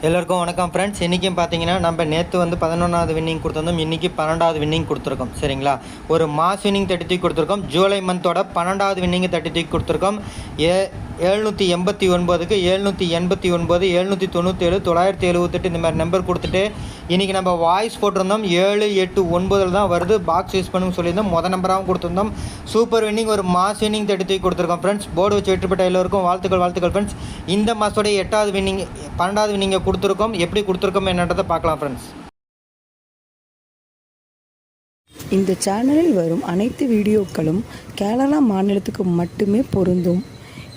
எல்லோருக்கும் வணக்கம் ஃப்ரெண்ட்ஸ் இன்றைக்கும் பார்த்தீங்கன்னா நம்ம நேற்று வந்து பதினொன்றாவது வின்னிங் கொடுத்துருந்தோம். இன்றைக்கி பன்னெண்டாவது வின்னிங் கொடுத்துருக்கோம். சரிங்களா? ஒரு மாஸ் வின்னிங் தட்டி தூக்கி கொடுத்துருக்கோம். ஜூலை மந்தோட பன்னெண்டாவது வின்னிங் தட்டி தூக்கி கொடுத்துருக்கோம். ஏ எழுநூற்றி எண்பத்தி ஒன்பதுக்கு எழுநூற்றி எண்பத்தி ஒன்பது எழுநூற்றி தொண்ணூற்றேழு தொள்ளாயிரத்தி எழுபத்தெட்டு இந்த மாதிரி நம்பர் கொடுத்துட்டு இன்றைக்கி நம்ம வாய்ஸ் போட்டிருந்தோம். ஏழு எட்டு ஒன்பதில் தான் வருது. பாக்ஸ் யூஸ் பண்ணுன்னு சொல்லியிருந்தோம். மொதல் நம்பராகவும் கொடுத்துருந்தோம். சூப்பர் வின்னிங் ஒரு மாஸ் வின்னிங் தடுத்து தூக்கி கொடுத்துருக்கோம் ஃப்ரெண்ட்ஸ் போர்டு வச்சு வெற்றிப்பட்ட எல்லோருக்கும் வாழ்த்துக்கள் வாழ்த்துக்கள் ஃப்ரெண்ட்ஸ் இந்த மாதத்தோட எட்டாவது வின்னிங் பன்னெண்டாவது வின்னிங்கை கொடுத்துருக்கோம். எப்படி கொடுத்துருக்கோம் என்னன்றதை பார்க்கலாம் ஃப்ரெண்ட்ஸ் இந்த சேனலில் வரும் அனைத்து வீடியோக்களும் கேரளா மாநிலத்துக்கு மட்டுமே பொருந்தும்.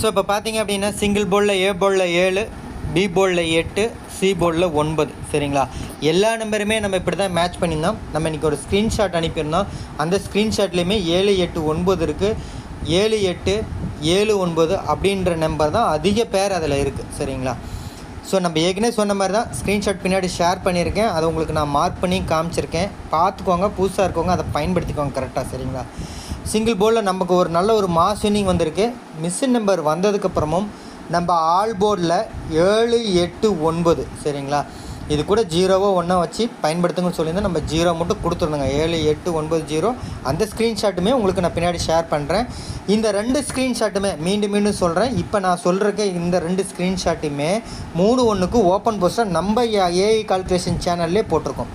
So இப்போ பார்த்தீங்க அப்படின்னா சிங்கிள் போலில் ஏ போர்டில் ஏழு பி போர்டில் எட்டு சி போலில் ஒன்பது சரிங்களா? எல்லா நம்பருமே நம்ம இப்படி தான் மேட்ச் பண்ணியிருந்தோம். நம்ம இன்றைக்கி ஒரு ஸ்க்ரீன்ஷாட் அனுப்பியிருந்தோம். அந்த ஸ்க்ரீன்ஷாட்லேயுமே ஏழு எட்டு ஒன்பது இருக்குது ஏழு எட்டு ஏழு ஒன்பது அப்படின்ற நம்பர் தான் அதிக பேர் அதில் இருக்குது சரிங்களா? ஸோ நம்ம ஏற்கனவே சொன்ன மாதிரி தான் ஸ்க்ரீன்ஷாட் பின்னாடி ஷேர் பண்ணியிருக்கேன். அதை உங்களுக்கு நான் மார்க் பண்ணி காமிச்சிருக்கேன். பார்த்துக்கோங்க புதுசாக இருக்கவங்க அதை பயன்படுத்திக்கோங்க கரெக்டாக சரிங்களா? சிங்கிள் போர்டில் நமக்கு ஒரு நல்ல ஒரு மாஸ் இன்னிங் வந்திருக்கு மிஸ்ஸின் நம்பர் வந்ததுக்கப்புறமும் நம்ம ஆல் போர்டில் ஏழு எட்டு ஒன்பது சரிங்களா? இது கூட ஜீரோவோ ஒன்றா வச்சு பயன்படுத்துங்கன்னு சொல்லியிருந்தேன் நம்ம ஜீரோ மட்டும் கொடுத்துருந்தோங்க ஏழு எட்டு ஒன்பது ஜீரோ அந்த ஸ்க்ரீன்ஷாட்டுமே உங்களுக்கு நான் பின்னாடி ஷேர் பண்ணுறேன் இந்த ரெண்டு ஸ்க்ரீன்ஷாட்டுமே மீண்டும் மீண்டும் சொல்கிறேன் இப்போ நான் சொல்கிறக்க இந்த ரெண்டு ஸ்க்ரீன்ஷாட்டுமே மூணு ஒன்றுக்கு ஓப்பன் போஸ்ட்டாக நம்ம ஏஐ கால்குலேஷன் சேனல்லே போட்டிருக்கோம்.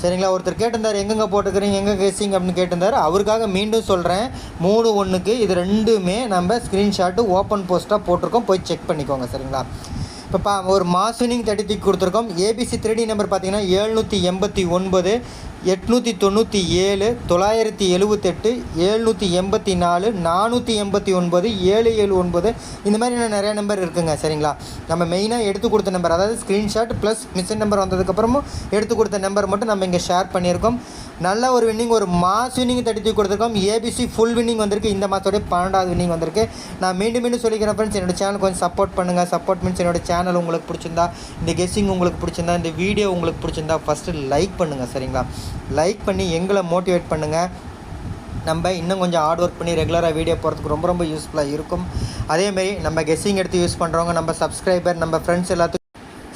சரிங்களா? ஒருத்தர் கேட்டிருந்தார் எங்கெங்கே போட்டுக்கிறீங்க? எங்கே கேசிங் அப்படின்னு கேட்டிருந்தார். அவருக்காக மீண்டும் சொல்கிறேன் மூணு ஒன்றுக்கு இது ரெண்டுமே நம்ம ஸ்க்ரீன்ஷாட்டு ஓப்பன் போஸ்ட்டாக போட்டிருக்கோம். போய் செக் பண்ணிக்கோங்க சரிங்களா? இப்போ பா ஒரு மாஸ்வினிங் தேர்ட்டி தூக்கி கொடுத்துருக்கோம் ஏபிசி த்ரீ நம்பர் பார்த்தீங்கன்னா எழுநூற்றி எண்பத்தி ஒன்பது எட்நூற்றி தொண்ணூற்றி ஏழு தொள்ளாயிரத்தி எழுபத்தெட்டு எழுநூற்றி எண்பத்தி நாலு நானூற்றி எண்பத்தி ஒன்பது ஏழு ஏழு ஒன்பது. இந்த மாதிரி இன்னும் நிறைய நம்பர் இருக்குங்க சரிங்களா? நம்ம மெயினாக எடுத்து கொடுத்த நம்பர் அதாவது ஸ்க்ரீன்ஷாட் ப்ளஸ் மிஷின் நம்பர் வந்ததுக்கப்புறமும் எடுத்து கொடுத்த நம்பர் மட்டும் நம்ம இங்கே ஷேர் பண்ணியிருக்கோம். நல்ல ஒரு வின்னிங் ஒரு மாஸ் வின்னிங் தட்டி தூக்கி கொடுத்துருக்கோம். ஏபிசி ஃபுல் வின்னிங் வந்திருக்கு. இந்த மாதத்தோட பன்னெண்டாவது வின்னிங் வந்திருக்கு. நான் மீண்டும் மீண்டும் சொல்லிக்கிறேன் ஃப்ரெண்ட்ஸ் என்னோட சேனல் கொஞ்சம் சப்போர்ட் பண்ணுங்கள் சப்போர்ட் மீன்ஸ் என்னோட சேனல் உங்களுக்கு பிடிச்சிருந்தா இந்த கெஸ்ஸிங் உங்களுக்கு பிடிச்சிருந்தா இந்த வீடியோ உங்களுக்கு பிடிச்சிருந்தா ஃபஸ்ட்டு லைக் பண்ணுங்கள் சரிங்களா? லைக் பண்ணி எங்களை மோட்டிவேட் பண்ணுங்கள் நம்ம இன்னும் கொஞ்சம் ஹார்ட் ஒர்க் பண்ணி ரெகுலராக வீடியோ போகிறதுக்கு ரொம்ப ரொம்ப யூஸ்ஃபுல்லாக இருக்கும். அதேமாரி நம்ம கெஸ்ஸிங் எடுத்து யூஸ் பண்ணுறவங்க நம்ம சப்ஸ்கிரைபர் நம்ம ஃப்ரெண்ட்ஸ் எல்லாத்துக்கும்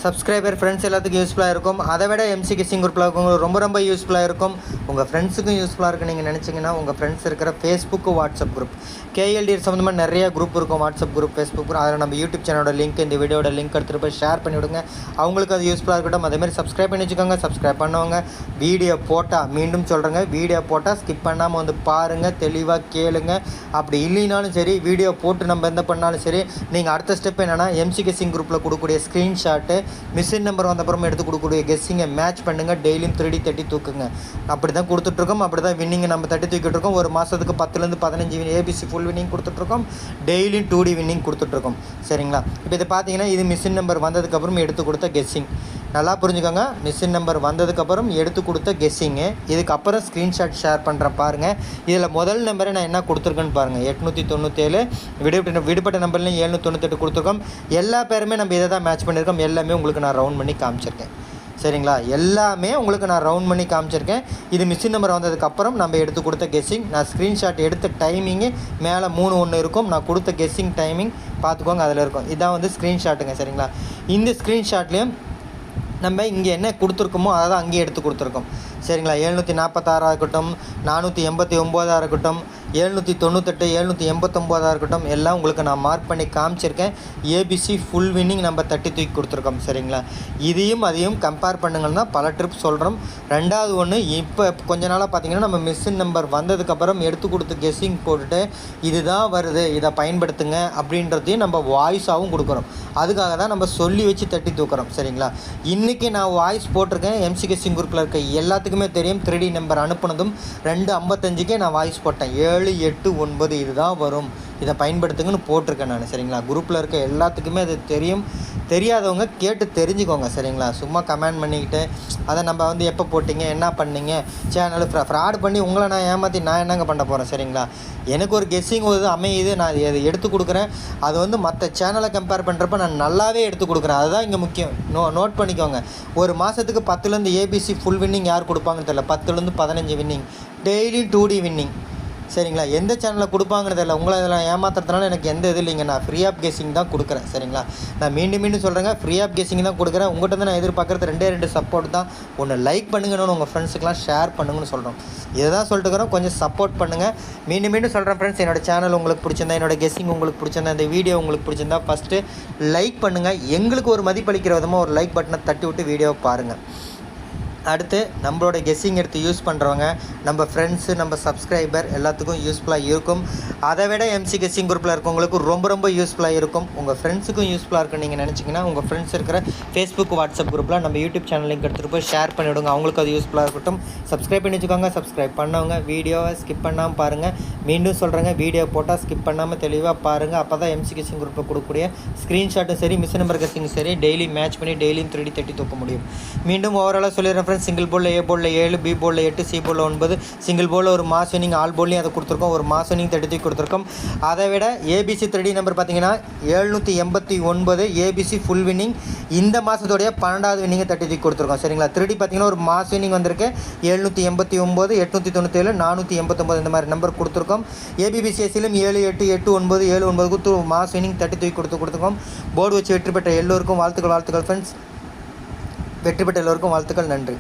சப்ஸ்கிரைபர் ஃப்ரெண்ட்ஸ் எல்லாத்துக்கும் யூஸ்ஃபுல்லாக இருக்கும். அதை விட எம்சி கிசிங் குரூப்பில் இருக்கவங்களுக்கு ரொம்ப ரொம்ப யூஸ்ஃபுல்லாக இருக்கும். உங்கள் ஃப்ரெண்ட்ஸுக்கும் யூஸ்ஃபுல்லாக இருக்குது நீங்கள் நினச்சிங்கன்னா உங்கள் ஃப்ரெண்ட்ஸ் இருக்கிற ஃபேஸ்புக்கு வாட்ஸ்அப் குரூப் கேஎல்டி சம்மந்தமாக நிறைய குரூப் இருக்கும். வாட்ஸ்அப் குரூப் ஃபேஸ்புக் குரூப் அதில் நம்ம யூடியூப் சேனலோட லிங்க் இந்த வீடியோட லிங்க் எடுத்துகிட்டு போய் ஷேர் பண்ணி விடுங்க. அவங்களுக்கு அது யூஸ்ஃபுல்லாக இருக்கட்டும். அதேமாதிரி சப்ஸ்கிரைப் பண்ணி வச்சுக்கோங்க. சப்ஸ்கிரைப் பண்ணவங்க வீடியோ போட்டால் மீண்டும் சொல்கிறேங்க வீடியோ போட்டால் ஸ்கிப் பண்ணாமல் வந்து பாருங்கள் தெளிவாக கேளுங்க. அப்படி இல்லைனாலும் சரி வீடியோ போட்டு நம்ம எந்த பண்ணாலும் சரி நீங்கள் அடுத்த ஸ்டெப் என்னென்னா எம்சி கெஸ்ஸிங் குரூப்பில் கொடுக்கக்கூடிய ஸ்க்ரீன்ஷாட்டு மிஷின் நம்பர் வந்தப்புறம் எடுத்து கொடுக்கக்கூடிய கெஸ்ஸிங்கை மேட்ச் பண்ணுங்கள் டெய்லியும் த்ரீடி தட்டி தூக்குங்க. அப்படி தான் கொடுத்துட்ருக்கோம். அப்படி தான் வின்னிங்கை நம்ம தட்டி தூக்கிட்டு இருக்கோம் ஒரு மாதத்துக்கு பத்துலேருந்து பதினஞ்சு ஏபிசி ஃபுல் வின்னிங் கொடுத்துட்ருக்கோம். டெய்லியும் டூ டி வின்னிங் கொடுத்துட்ருக்கோம். சரிங்களா? இப்போ இது பார்த்தீங்கன்னா இது மிஷின் நம்பர் வந்ததுக்கப்புறம் எடுத்து கொடுத்த கெஸ்ஸிங் நல்லா புரிஞ்சுக்கோங்க. மிஷின் நம்பர் வந்ததுக்கப்புறம் எடுத்து கொடுத்த கெஸ்ஸிங்கு இதுக்கப்புறம் ஸ்க்ரீன்ஷாட் ஷேர் பண்ணுறேன் பாருங்கள் இதில் முதல் நம்பரை நான் என்ன கொடுத்துருக்கேன்னு பாருங்கள் எட்நூற்றி தொண்ணூற்றேழு விடுபட்ட விடுபட்ட நம்பர்லையும் எழுநூற்றி தொண்ணூத்தெட்டு கொடுத்துருக்கோம். எல்லா பேருமே நம்ம இதை தான் மேட்ச் பண்ணியிருக்கோம். எல்லாமே உங்களுக்கு நான் ரவுண்ட் பண்ணி காமிச்சிருக்கேன். சரிங்களா? எல்லாமே உங்களுக்கு நான் ரவுண்ட் பண்ணி காமிச்சிருக்கேன். இது மிஷின் நம்பர் வந்ததுக்கப்புறம் நம்ம எடுத்து கொடுத்த கெஸ்ஸிங் நான் ஸ்க்ரீன்ஷாட் எடுத்த டைமிங்கு மேலே மூணு ஒன்று இருக்கும். நான் கொடுத்த கெஸ்ஸிங் டைமிங் பார்த்துக்கோங்க அதில் இருக்கும். இதான் வந்து ஸ்க்ரீன்ஷாட்டுங்க சரிங்களா? இந்த ஸ்க்ரீன்ஷாட்லேயும் நம்ம இங்கே என்ன கொடுத்துருக்கோமோ அதை தான் அங்கேயே எடுத்து கொடுத்துருக்கோம். சரிங்களா? எழுநூற்றி நாற்பத்தாறாக இருக்கட்டும் நானூற்றி எண்பத்தி ஒம்போதாக இருக்கட்டும் எழுநூற்றி தொண்ணூத்தெட்டு எழுநூற்றி எண்பத்தொம்போதாக இருக்கட்டும் எல்லாம் உங்களுக்கு நான் மார்க் பண்ணி காமிச்சிருக்கேன். ஏபிசி ஃபுல் வின்னிங் நம்ம தட்டி தூக்கி கொடுத்துருக்கோம் சரிங்களா? இதையும் அதையும் கம்பேர் பண்ணுங்கன்னா பல ட்ரிப் சொல்கிறோம் ரெண்டாவது ஒன்று இப்போ கொஞ்ச நாளாக பார்த்தீங்கன்னா நம்ம மிஷின் நம்பர் வந்ததுக்கப்புறம் எடுத்து கொடுத்து கெஸ்ஸிங் போட்டுட்டு இதுதான் வருது இதை பயன்படுத்துங்க அப்படின்றதையும் நம்ம வாய்ஸாகவும் கொடுக்குறோம். அதுக்காக தான் நம்ம சொல்லி வச்சு தட்டி தூக்குறோம் சரிங்களா? இன்றைக்கி நான் வாய்ஸ் போட்டிருக்கேன் எம்சி கெஸ்ஸிங் குரூப்பில் இருக்க எல்லாத்துக்குமே தெரியும். த்ரீ நம்பர் அனுப்புனதும் ரெண்டு ஐம்பத்தஞ்சுக்கே நான் வாய்ஸ் போட்டேன். ஏழு ஏழு எட்டு ஒன்பது இதுதான் வரும். இதை பயன்படுத்துங்கன்னு போட்டிருக்கேன் நான் சரிங்களா? குரூப்பில் இருக்க எல்லாத்துக்குமே அது தெரியும். தெரியாதவங்க கேட்டு தெரிஞ்சுக்கோங்க சரிங்களா? சும்மா கமெண்ட் பண்ணிக்கிட்டு அதை நம்ம வந்து எப்போ போட்டிங்க என்ன பண்ணீங்க? சேனல் ஃப்ராட் பண்ணி உங்களை நான் ஏமாற்றி நான் என்னங்க பண்ண போகிறேன் சரிங்களா? எனக்கு ஒரு கெஸ்ஸிங் ஒரு இது அமையுது நான் அதை எடுத்து கொடுக்குறேன். அது வந்து மற்ற சேனலை கம்பேர் பண்ணுறப்ப நான் நல்லாவே எடுத்து கொடுக்குறேன். அதுதான் இங்கே முக்கியம். நோ நோட் பண்ணிக்கோங்க. ஒரு மாதத்துக்கு பத்துலேருந்து ஏபிசி ஃபுல் வின்னிங் யார் கொடுப்பாங்கன்னு தெரியல. பத்துலேருந்து பதினஞ்சு winning daily two D winning சரிங்களா? எந்த சேனலில் கொடுப்பாங்கன்னு தெரியல. உங்களை இதெல்லாம் ஏமாத்துறதுனால எனக்கு எந்த இது இல்லைங்க. நான் ஃப்ரீ ஆஃப் கெஸிங் தான் கொடுக்குறேன். சரிங்களா? நான் மீண்டும் மீண்டும் சொல்கிறேங்க ஃப்ரீ ஆஃப் கெஸிங் தான் கொடுக்குறேன். உங்கள்கிட்ட நான் எதிர்பார்க்குறது ரெண்டே ரெண்டு சப்போர்ட் தான். ஒன்று லைக் பண்ணுங்கன்னு உங்கள் ஃப்ரெண்ட்ஸுக்கெலாம் ஷேர் பண்ணுங்கன்னு சொல்கிறோம் இதை தான் சொல்லிட்டு இருக்கிறோம். கொஞ்சம் சப்போர்ட் பண்ணுங்கள் மீண்டும் மீண்டும் சொல்கிறேன் ஃப்ரெண்ட்ஸ் என்னோட சேனல் உங்களுக்கு பிடிச்சிருந்தா என்னோட கெஸ்ஸிங் உங்களுக்கு பிடிச்சிருந்தா இந்த வீடியோ உங்களுக்கு பிடிச்சிருந்தா ஃபஸ்ட்டு லைக் பண்ணுங்கள் எங்களுக்கு ஒரு மதிப்பளிக்கிற விதமாக ஒரு லைக் பட்டனை தட்டி விட்டு வீடியோவை பாருங்கள் அடுத்து நம்மளோட கெஸ்ஸிங் எடுத்து யூஸ் பண்ணுறவங்க நம்ம ஃப்ரெண்ட்ஸு நம்ம சப்ஸ்கிரைபர் எல்லாத்துக்கும் யூஸ்ஃபுல்லாக இருக்கும். அதை விட எம்சி கெஸ்ஸிங் குரூப்பில் இருக்கவங்களுக்கு ரொம்ப ரொம்ப யூஸ்ஃபுல்லாக இருக்கும். உங்கள் ஃப்ரெண்ட்ஸுக்கும் யூஸ்ஃபுல்லாக இருக்குன்னு நீங்கள் நினச்சிங்கன்னா உங்கள் ஃப்ரெண்ட்ஸ் இருக்கிற ஃபேஸ்புக் வாட்ஸ்அப் குரூப்பில் நம்ம யூடியூப் சேனல் லிங்க் எடுத்துகிட்டு போய் ஷேர் பண்ணிவிடுங்க அவங்களுக்கு அது யூஸ்ஃபுல்லாக இருக்கட்டும். சப்ஸ்கிரைப் பண்ணி வச்சுக்கோங்க. சப்ஸ்கிரைப் பண்ணவங்க வீடியோவை ஸ்கிப் பண்ணாமல் பாருங்கள் மீண்டும் சொல்கிறேங்க வீடியோ போட்டால் ஸ்கிப் பண்ணாமல் தெளிவாக பாருங்கள் அப்போ தான் எம்சி கெஸ்ஸிங் குரூப்பில் கொடுக்கக்கூடிய ஸ்க்ரீன்ஷாட்டும் சரி மிஸ் நம்பர் கெஸ்ஸிங் சரி டெய்லி மேட்ச் பண்ணி டெய்லியும் த்ரீடி தட்டி தூக்க முடியும். மீண்டும் ஓவராலாக சொல்லிடுறேன் ஃப்ரெண்ட்ஸ் சிங்கிள் போலில் ஏ போலில் ஏழு பி போலில் எட்டு சி போலில் ஒன்பது. சிங்கிள் போலில் ஒரு மாஸ் வினிங் ஆல் போல்லையும் அதை கொடுத்துருக்கோம். ஒரு மாஸ் வினிங் தடுத்து கொடுத்துருக்கோம். அதை விட ஏபிசி த்ரெடி நம்பர் பார்த்தீங்கன்னா எழுநூற்றி எண்பத்தி ஒன்பது ஏபிசி ஃபுல் வின்னிங் இந்த மாதத்துடைய பன்னெண்டாவது வின்னிங்கை தட்டி தூக்கி கொடுத்துருக்கோம். சரிங்களா? த்ரெடி பார்த்தீங்கன்னா ஒரு மாஸ் வின்னிங் வந்திருக்கு. எழுநூற்றி எண்பத்தி ஒம்பது எட்நூற்றி தொண்ணூற்றேழு நானூற்றி எண்பத்தொம்பது இந்த மாதிரி நம்பர் கொடுத்துருக்கோம். ஏபிபிசிஎஸ்சிலும் ஏழு எட்டு எட்டு ஒன்பது ஏழு ஒன்பது கொடுத்து மாஸ் வினிங் தட்டி தூக்கி கொடுத்து கொடுத்துருக்கோம். போர்டு வச்சு வெற்றி பெற்ற எல்லோருக்கும் வாழ்த்துக்கள் வாழ்த்துக்கள் ஃப்ரெண்ட்ஸ் வெற்றி பெற்ற எல்லோருக்கும் வாழ்த்துக்கள் நன்றி.